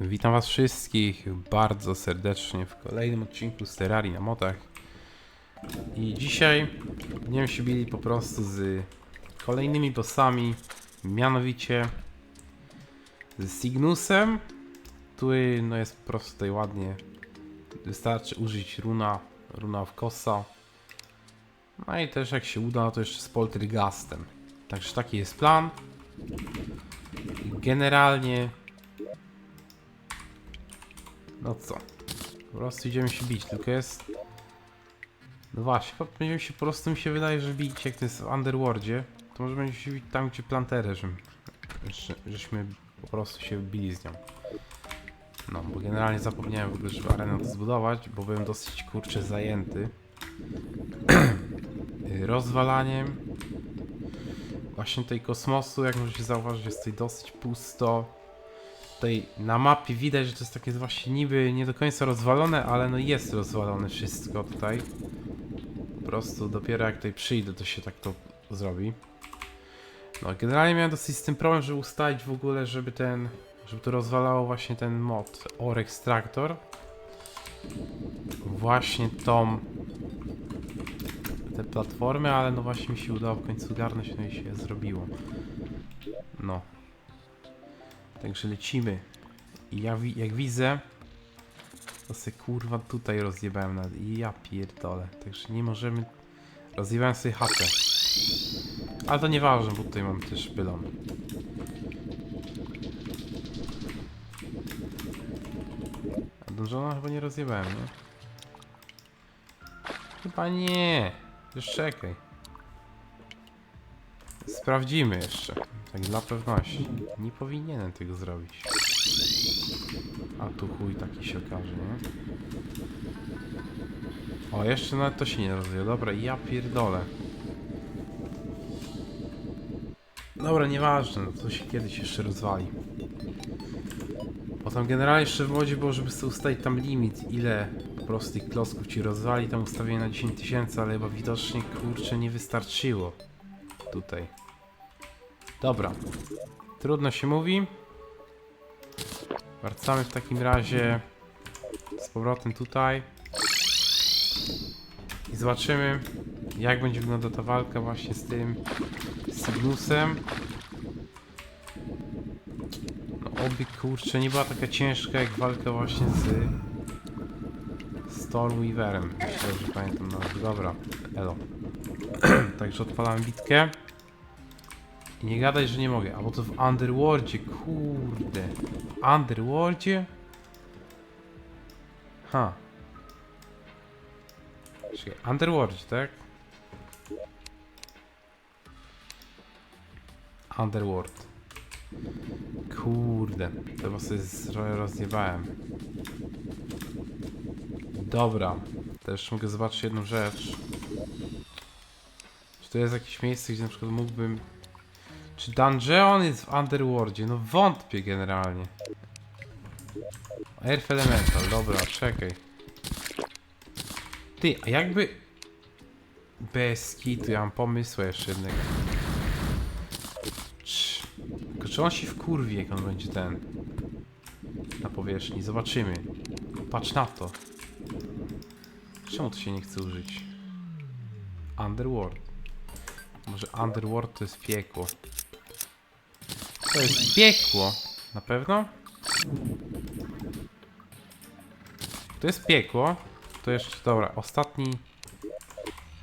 Witam was wszystkich bardzo serdecznie w kolejnym odcinku z na modach. I dzisiaj będziemy się bili po prostu z kolejnymi bossami, mianowicie z Signusem, który no jest po prostu tutaj ładnie. Wystarczy użyć runa, runa w kosa. No i też jak się uda, no to jeszcze z Poltergastem. Także taki jest plan. Generalnie no co? Po prostu idziemy się bić, tylko jest... No właśnie, będziemy się po prostu, mi się wydaje, że bić jak to jest w Underworldzie, to może będziemy się bić tam, gdzie planterę, że, że, żeśmy po prostu się bili z nią. No, bo generalnie zapomniałem w ogóle, żeby arenę zbudować, bo byłem dosyć, kurczę, zajęty. rozwalaniem właśnie tej kosmosu, jak możecie zauważyć, jest tutaj dosyć pusto. Tutaj na mapie widać, że to jest takie właśnie niby nie do końca rozwalone, ale no jest rozwalone wszystko tutaj. Po prostu dopiero jak tutaj przyjdę, to się tak to zrobi. No generalnie miałem dosyć z tym problem, żeby ustalić w ogóle, żeby ten, żeby to rozwalało właśnie ten mod Ore Extractor. Właśnie tą te platformy, ale no właśnie mi się udało w końcu garnąć, no i się zrobiło. No. Także lecimy. I ja wi- jak widzę, to se kurwa tutaj rozjebałem. I ja pierdolę. Także nie możemy... Rozjebałem sobie chatę. Ale to nieważne, bo tutaj mamy też pylon. A dungeona chyba nie rozjebałem, nie? Chyba nie. Już czekaj. Sprawdzimy jeszcze. Tak dla pewności. Nie powinienem tego zrobić. A tu chuj taki się okaże, nie? O, jeszcze nawet to się nie rozwija. Dobra, ja pierdolę. Dobra, nieważne, no to się kiedyś jeszcze rozwali. Potem generalnie jeszcze w modzie było, żeby sobie ustalić tam limit, ile po prostu tych klocków ci rozwali. Tam ustawienie na 10 tysięcy, ale chyba widocznie, kurczę, nie wystarczyło. Tutaj. Dobra. Trudno się mówi. Wracamy w takim razie z powrotem tutaj. I zobaczymy, jak będzie wyglądała ta walka właśnie z tym Signusem. No oby kurczę, nie była taka ciężka jak walka właśnie z Stormweaverem. Myślę, że pamiętam nawet. Dobra, elo. Także odpalamy bitkę. I nie gadaj, że nie mogę. A bo to w Underworldzie, kurde. W Underworldzie? Ha. Czekaj, Underworldzie, tak? Underworld. Kurde, to chyba sobie rozjebałem. Dobra, też mogę zobaczyć jedną rzecz. Czy to jest jakieś miejsce, gdzie na przykład mógłbym czy Dungeon jest w Underworldzie? No wątpię generalnie. Earth Elemental, dobra, czekaj. Ty, a jakby... Bez kitu, ja mam pomysł jeszcze jednego. Tylko czy on się wkurwi, jak on będzie ten... Na powierzchni, zobaczymy. Patrz na to. Czemu to się nie chce użyć? Underworld. Może Underworld to jest piekło. To jest piekło. Na pewno? To jest piekło. To jeszcze, dobra, ostatni...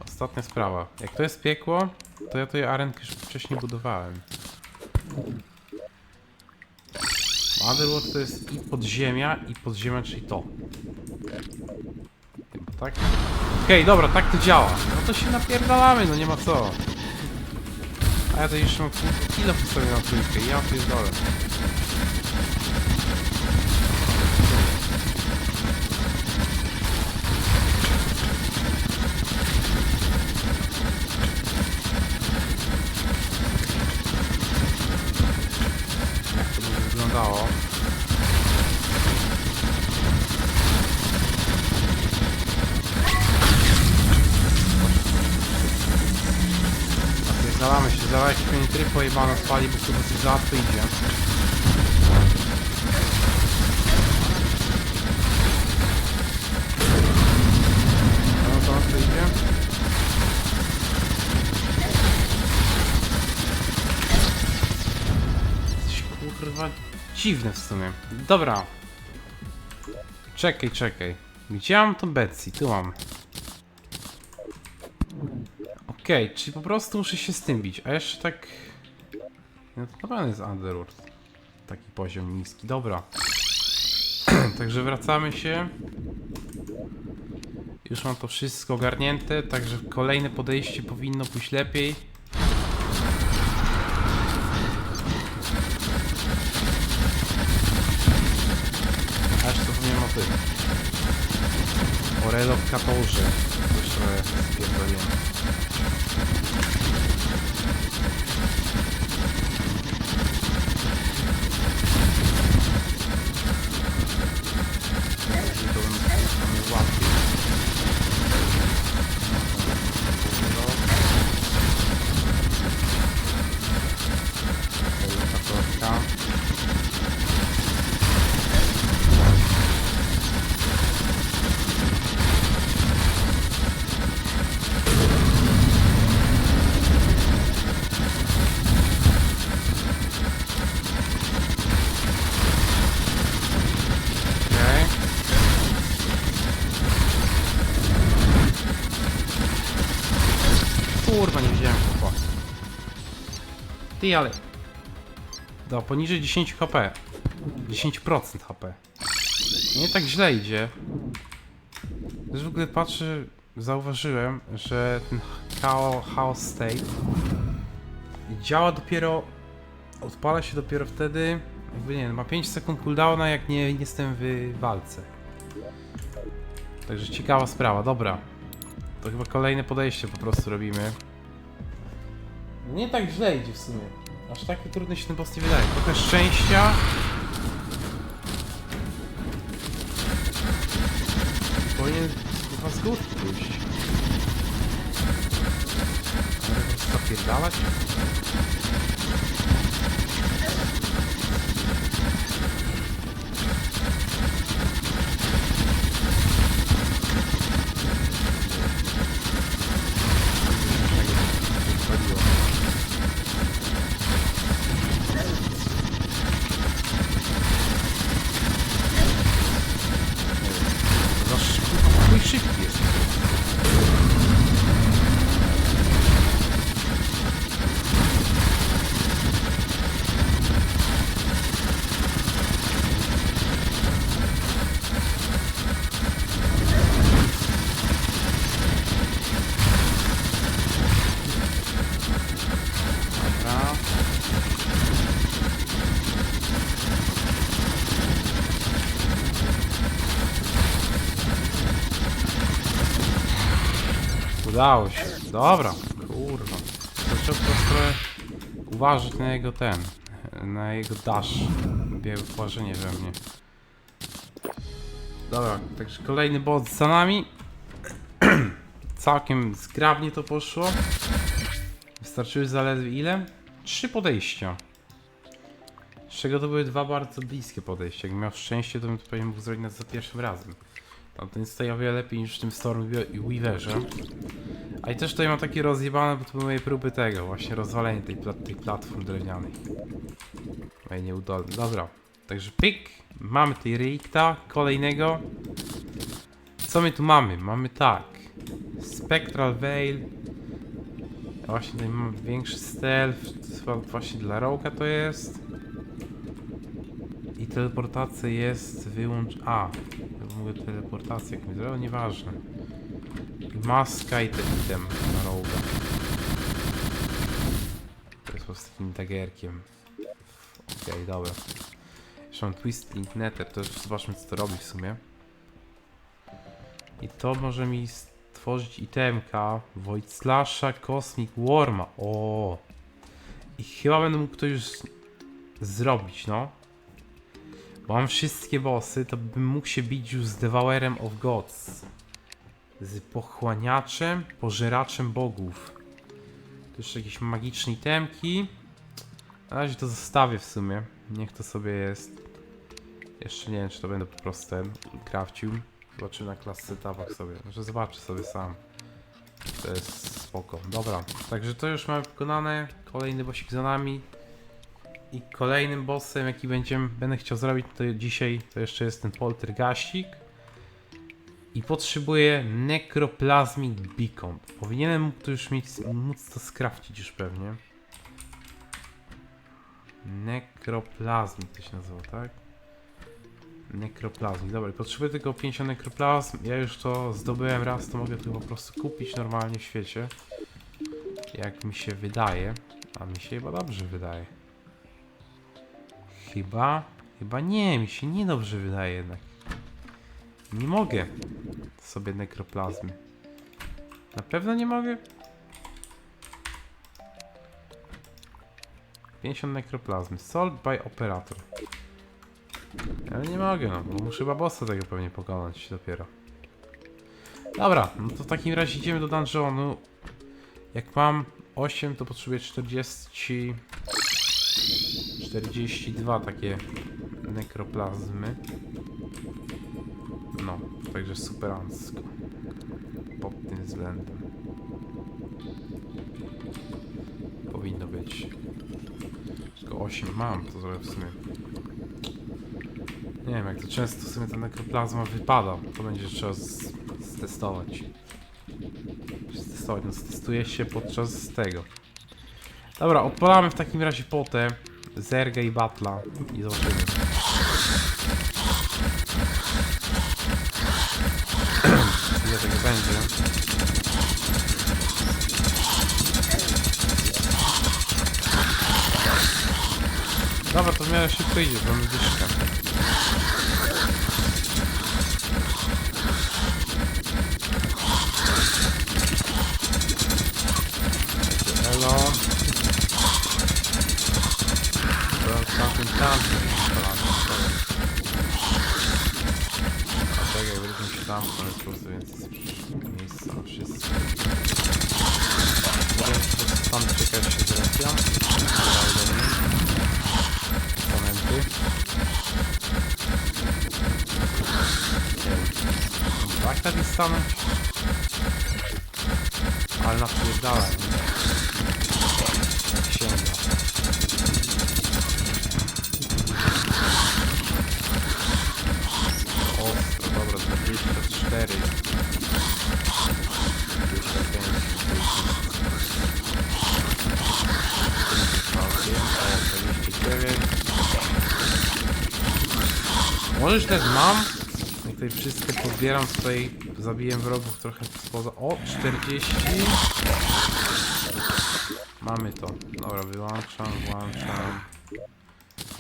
Ostatnia sprawa. Jak to jest piekło, to ja tutaj arenkę już wcześniej budowałem. Underworld to jest i podziemia, i podziemia, czyli to. Tak? Okej, dobra, tak to działa. No to się napierdalamy, no nie ma co. A ja to jeszcze mam kilo sobie na trójkę, ja pierdolę. spali, bo chyba coś załatwy idzie. No, kurwa dziwne w sumie. Dobra. Czekaj, czekaj. Widziałam to Betsy, tu mam. Okej, okay, czyli po prostu muszę się z tym bić, a jeszcze tak... No to naprawdę jest Underworld. Taki poziom niski. Dobra. Także wracamy się. Już mam to wszystko ogarnięte, także kolejne podejście powinno pójść lepiej. Aż to nie ma tym. O relokatorze. Coś trochę Ty, ale... Do, poniżej 10 HP. 10% HP. Nie tak źle idzie. Też w ogóle patrzę, zauważyłem, że ten Chaos, State działa dopiero, odpala się dopiero wtedy, jakby nie wiem, ma 5 sekund cooldowna jak nie jestem w walce. Także ciekawa sprawa, dobra. To chyba kolejne podejście po prostu robimy. Nie tak źle idzie w sumie. Aż takie trudne się ten boss nie wydaje. Trochę szczęścia. Powinien chyba z górki pójść. Zapierdalać? Wchodziło. Za szybki, mój szybki jest. Dobra. Udało się. Dobra. Kurwa. Prostu trochę uważać na jego ten. Na jego dash. Białe tworzenie we mnie. Dobra, także kolejny boss za nami. Całkiem zgrabnie to poszło. Wystarczyły zaledwie ile? Trzy podejścia. Z czego to były dwa bardzo bliskie podejścia. Jak miał szczęście, to bym to pewnie mógł zrobić za pierwszym razem. Tamten tutaj o wiele lepiej niż w tym Storm Weaverze. A i też tutaj mam takie rozjebane, bo to były moje próby tego, właśnie rozwalenie tej, plat tej platform drewnianej. Moje nieudolne. Dobra, także pyk. Mamy tej relikta kolejnego. Co my tu mamy? Mamy tak. Spectral Veil. Właśnie tutaj mamy większy stealth. Właśnie dla Roka to jest. I teleportacja jest wyłącz... A, mówię teleportację jakąś, ale nieważne. Maska i ten item na Roga. To jest po prostu takim daggerkiem. Okej, dobra. Jeszcze mam Twisting Nether, to już zobaczmy co to robi w sumie. I to może mi stworzyć itemka Void Slasha Cosmic Worma. O! I chyba będę mógł to już zrobić, no. Bo mam wszystkie bossy, to bym mógł się bić już z Devourem of Gods. Z pochłaniaczem, pożeraczem bogów. Tu jeszcze jakieś magiczne itemki. Na razie to zostawię w sumie. Niech to sobie jest. Jeszcze nie wiem, czy to będę po prostu krawcił. Zobaczymy na klas setupach sobie. Może zobaczę sobie sam. To jest spoko. Dobra, także to już mamy wykonane. Kolejny bossik za nami. I kolejnym bossem, jaki będziemy, będę chciał zrobić to dzisiaj, to jeszcze jest ten poltergastik. I potrzebuję Necroplasmic Beacon. Powinienem to już mieć, móc to skrafcić już pewnie. Necroplasmic to się nazywa, tak? Nekroplazmik. Dobra, potrzebuję tylko 50 nekroplazm. Ja już to zdobyłem raz, to mogę to po prostu kupić normalnie w świecie. Jak mi się wydaje. A mi się chyba dobrze wydaje. Chyba. Chyba nie, mi się niedobrze wydaje jednak. Nie mogę sobie nekroplazmy. Na pewno nie mogę? 50 nekroplazmy. Sold by operator. Ale nie mogę, no, bo muszę chyba bossa tego pewnie pokonać dopiero. Dobra, no to w takim razie idziemy do dungeonu. Jak mam 8, to potrzebuję 40... 42 takie nekroplazmy. No, także superancko. Pod tym względem. Powinno być. Tylko 8 mam, to zrobię w sumie. Nie wiem, jak to często w sumie ta nekroplazma wypada, to będzie trzeba stestować. Stestować, no stestuje się podczas tego. Dobra, odpalamy w takim razie potę, zergę i batla i zobaczymy. Ile tego będzie? Dobra, to w miarę szybko idzie, bo mamy dyszkę. Hello. Tam, jest po prostu więcej miejsca na wszystko. Tam czekać się. Nie wiem. Tak tak jest stanąć? Może już też mam? Jak tutaj wszystkie pozbieram, tutaj zabiję wrogów trochę spoza... O, 40. Mamy to. Dobra, wyłączam, włączam.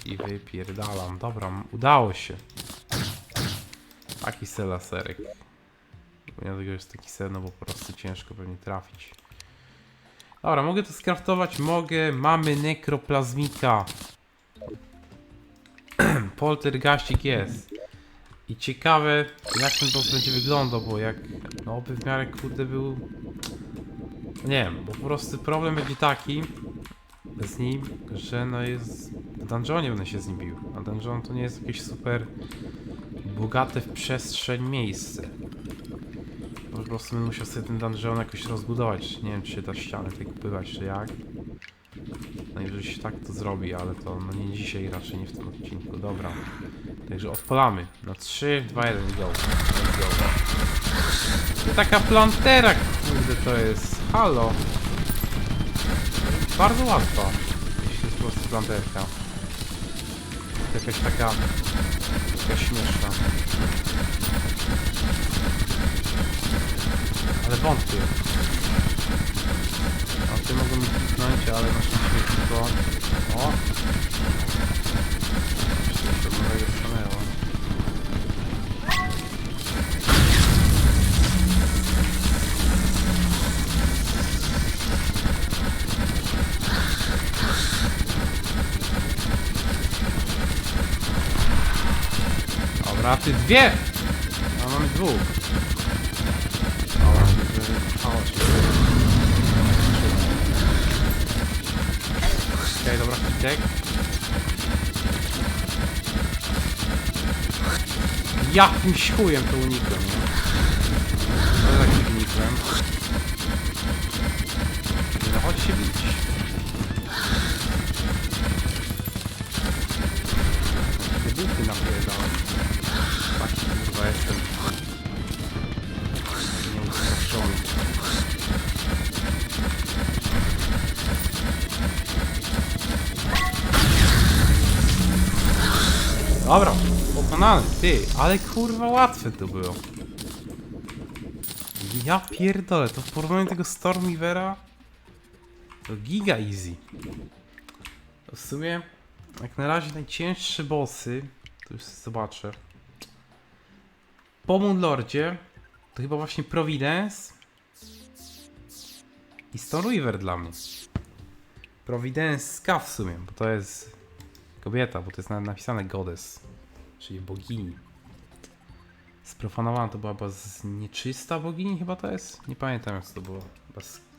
I wypierdalam. Dobra, udało się. Taki selaserek. Pomimo tego jest taki sen, no bo po prostu ciężko pewnie trafić. Dobra, mogę to skraftować, mogę. Mamy nekroplazmika. Poltergastik jest. I ciekawe, jak ten boss będzie wyglądał, bo jak, no by w miarę kurde był... Nie wiem, bo po prostu problem będzie taki z nim, że no jest... W dungeonie będę się z nim bił, a dungeon to nie jest jakieś super bogate w przestrzeń miejsce. Po prostu będę musiał sobie ten dungeon jakoś rozbudować. Nie wiem, czy się da ściany tej kupywać, czy jak. Najwyżej się tak to zrobi, ale to no nie dzisiaj, raczej nie w tym odcinku. Dobra. Także odpalamy. Na 3, 2, 1, go. Go. Taka plantera, kurde, to jest. Halo. Bardzo łatwa. Jeśli jest po prostu planterka. Jakaś taka... Taka śmieszna. Ale wątpię. A ty mogą mi kliknąć, ale na tylko... O! Od nowego stanęło. Dobra, ty dwie! A mamy dwóch. Jakimś chujem to unikłem? Ty, ale kurwa łatwe to było. Ja pierdolę, to w porównaniu tego Stormivera to giga easy. W sumie, jak na razie najcięższe bossy, to już zobaczę. Po Moonlordzie to chyba właśnie Providence i Stormriver dla mnie. Providence Ska w sumie, bo to jest kobieta, bo to jest napisane Goddess, czyli bogini. Sprofanowana to była chyba z nieczysta bogini, chyba to jest? Nie pamiętam jak to było.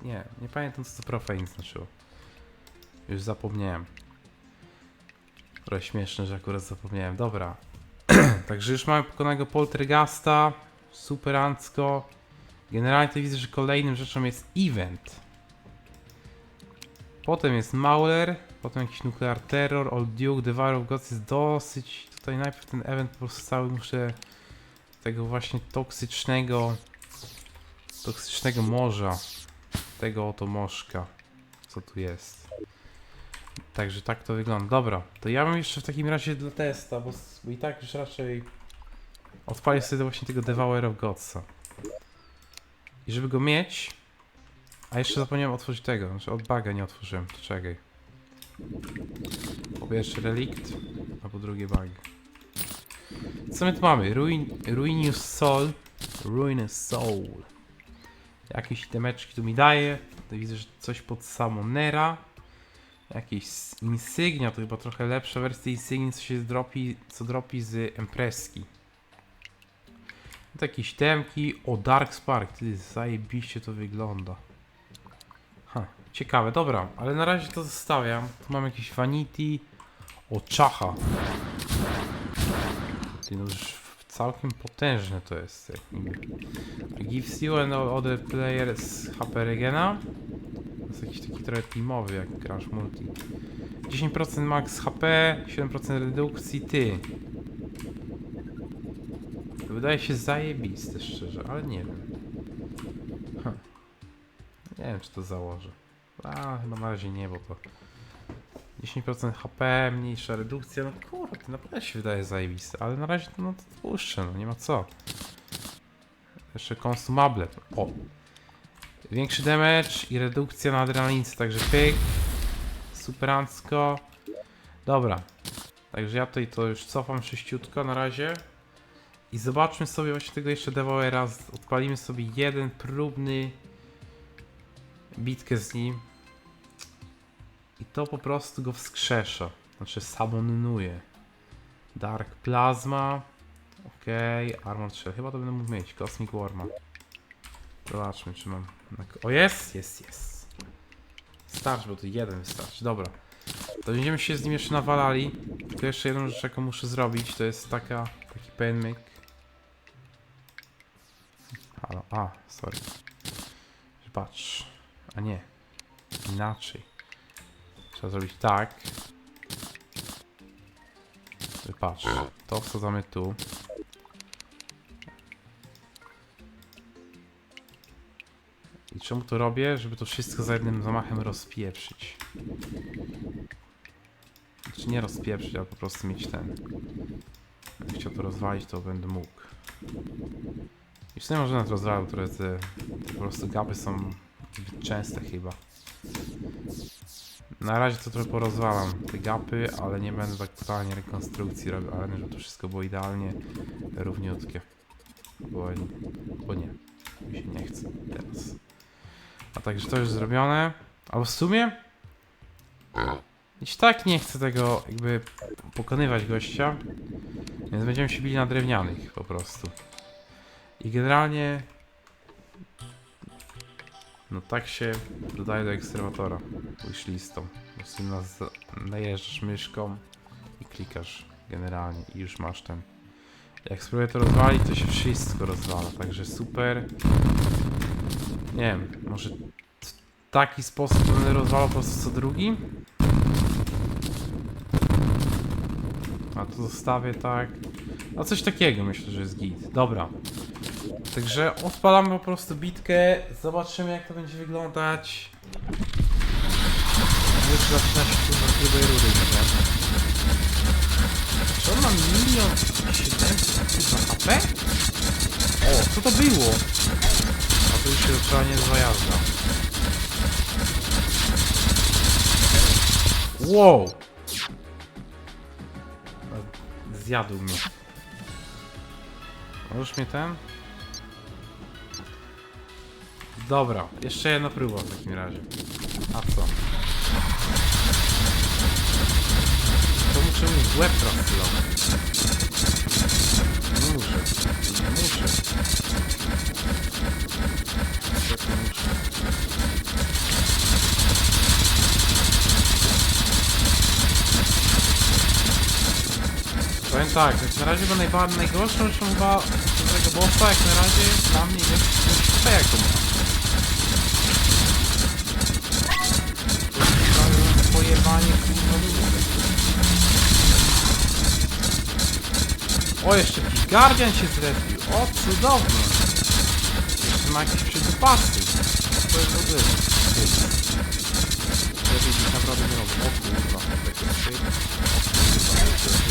Nie, nie pamiętam co to profane znaczyło. Już zapomniałem. Trochę śmieszne, że akurat zapomniałem. Dobra. Także już mamy pokonanego Poltergasta. Superancko. Generalnie to widzę, że kolejnym rzeczą jest event. Potem jest Mauler. Potem jakiś Nuclear Terror, Old Duke, Devour of Gods jest dosyć... Tutaj najpierw ten event po prostu cały muszę... Tego właśnie toksycznego... Toksycznego morza. Tego oto moszka. Co tu jest. Także tak to wygląda. Dobra, to ja bym jeszcze w takim razie dla testa, bo, bo i tak już raczej odpalię sobie właśnie tego Devourer of Godsa. I żeby go mieć, a jeszcze zapomniałem otworzyć tego, znaczy od baga nie otworzyłem, czekaj. Po pierwsze relikt, a po drugie bug. Co my tu mamy? Ruin, Ruinous Soul. Ruinous Soul. Jakieś temeczki tu mi daje. To widzę, że coś pod Samonera. Jakieś insygnia, to chyba trochę lepsza wersja insygnii, co się dropi, co dropi z Empreski. Jakieś temki. O, Dark Spark, ty zajebiście to wygląda. Ciekawe, dobra, ale na razie to zostawiam. Tu mam jakieś Vanity. O, czacha. Ty, no już całkiem potężne to jest. Gives you and other players HP regena. To jest jakiś taki trochę teamowy jak grasz multi. 10% max HP, 7% redukcji, ty. To wydaje się zajebiste szczerze, ale nie wiem. Nie wiem czy to założę. A, chyba na razie nie, bo to 10% HP, mniejsza redukcja, no kurde, naprawdę się wydaje zajebiste, ale na razie to, no to puszczę, no nie ma co. Jeszcze konsumable. O! Większy damage i redukcja na adrenalince, także pyk. Superancko. Dobra. Także ja tutaj to już cofam sześciutko na razie. I zobaczmy sobie właśnie tego jeszcze Devourera. Odpalimy sobie jeden próbny bitkę z nim. I to po prostu go wskrzesza. Znaczy samonuje. Dark Plasma. Okej, Armor 3. Chyba to będę mógł mieć. Cosmic Warma. Zobaczmy, czy mam. O, jest, jest, jest. Starczy, bo to jeden wystarczy. Dobra. To będziemy się z nim jeszcze nawalali. Tylko jeszcze jedną rzecz, jaką muszę zrobić, to jest taka, taki penmyk. Halo, a, sorry. Patrz. A nie. Inaczej. Trzeba zrobić tak. Patrz. To wsadzamy tu. I czemu to robię? Żeby to wszystko za jednym zamachem rozpieprzyć. Czy nie rozpieprzyć, ale po prostu mieć ten. Jak chciał to rozwalić, to będę mógł. I w sumie może nawet rozwalił, które te po prostu gapy są częste chyba. Na razie to trochę porozwalam te gapy, ale nie będę tak totalnie rekonstrukcji robił, ale żeby to wszystko było idealnie równiutkie. Bo, bo nie. Mi się nie chce teraz. A także to już zrobione. A w sumie Jeśli tak nie chcę tego jakby pokonywać gościa, więc będziemy się bili na drewnianych po prostu. I generalnie no tak się dodaje do ekstremotora wishlistą. Po prostu nas najeżdżasz myszką i klikasz generalnie i już masz ten. Jak spróbuję to rozwalić, to się wszystko rozwala, także super. Nie wiem, może w taki sposób będę rozwalał po prostu co drugi? A to zostawię tak. No coś takiego myślę, że jest git. Dobra. Także odpalamy po prostu bitkę. Zobaczymy jak to będzie wyglądać. Już zaczyna się z grubej rury, nie? Czy on ma milion 700 kurwa HP? O, co to było? A to już się zaczęła niezła jazda. Wow! Zjadł mnie. Możesz mnie ten? Dobra, jeszcze jedna próba w takim razie. A co? To muszę mu w łeb teraz celować. Nie muszę. Nie muszę. Niestety muszę. Powiem tak, jak na razie chyba najbardziej najgorszą chyba tego bossa, jak na razie dla mnie jest to jaką ma. To Pojebanie. O, jeszcze jakiś Guardian się zrespił. O, cudownie. Jeszcze ma jakieś przydupasy. To jest w ogóle... Lepiej być naprawdę nie robię. O kurwa, takie trzy. O kurwa, jest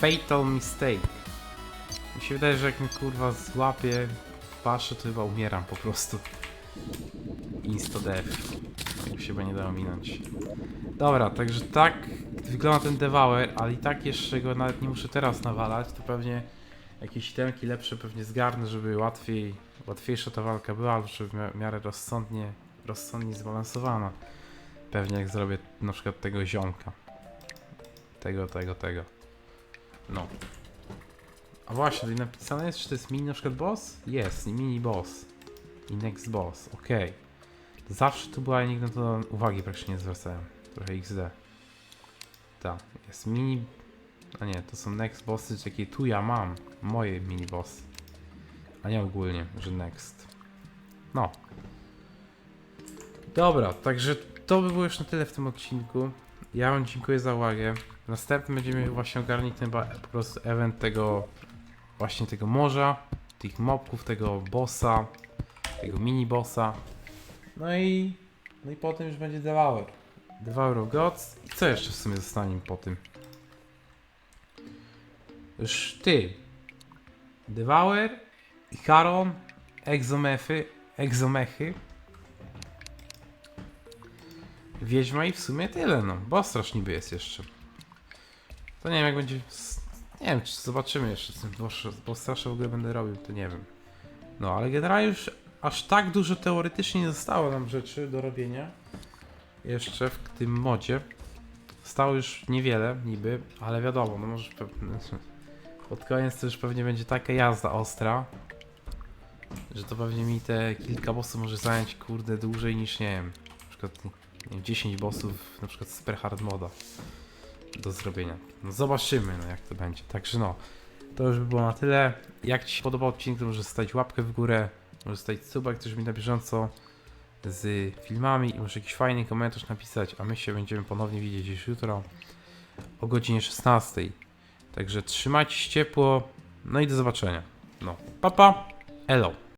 Fatal mistake. Mi się wydaje, że jak mnie kurwa złapie paszę, to chyba umieram po prostu. Insta death. Jak się chyba nie da ominąć. Dobra, także tak wygląda ten Devour, ale i tak jeszcze go nawet nie muszę teraz nawalać, to pewnie jakieś itemki lepsze pewnie zgarnę, żeby łatwiej, łatwiejsza ta walka była, żeby w miarę rozsądnie, rozsądnie zbalansowana. Pewnie jak zrobię na przykład tego ziomka. Tego, tego, tego. No. A właśnie, tutaj napisane jest, czy to jest mini na przykład boss? Jest, mini boss. I next boss, okej. Zawsze tu była, ale nigdy na to uwagi praktycznie nie zwracałem. Trochę XD. Tak, jest mini... A nie, to są next bossy, jakie tu ja mam. Moje mini bossy. A nie ogólnie, że next. No. Dobra, także to by było już na tyle w tym odcinku. Ja wam dziękuję za uwagę. W następnym będziemy właśnie ogarnić ten po prostu event tego właśnie tego morza, tych mobków, tego bossa, tego mini bossa. No i no i potem już będzie Devour. Devour of Gods. I co jeszcze w sumie zostanie po tym? Już ty. Devour, Charon, Exomefy, Exomechy. Wiedźma i w sumie tyle, no. Bo strasz niby jest jeszcze. To nie wiem jak będzie... s- Nie wiem, czy zobaczymy jeszcze z tym boss strasza w ogóle będę robił, to nie wiem. No, ale generalnie już aż tak dużo teoretycznie nie zostało nam rzeczy do robienia. Jeszcze w tym modzie. Stało już niewiele niby, ale wiadomo, no może pewnie... Pod koniec to już pewnie będzie taka jazda ostra, że to pewnie mi te kilka bossów może zająć kurde dłużej niż nie wiem. Na przykład nie wiem, 10 bossów na przykład z hard moda do zrobienia. No zobaczymy no jak to będzie. Także no, to już by było na tyle. Jak Ci się podobał odcinek, to może zostawić łapkę w górę, może zostawić suba, chcesz mi na bieżąco z filmami i może jakiś fajny komentarz napisać, a my się będziemy ponownie widzieć już jutro o godzinie 16. Także trzymajcie się ciepło, no i do zobaczenia. No, papa, pa, elo.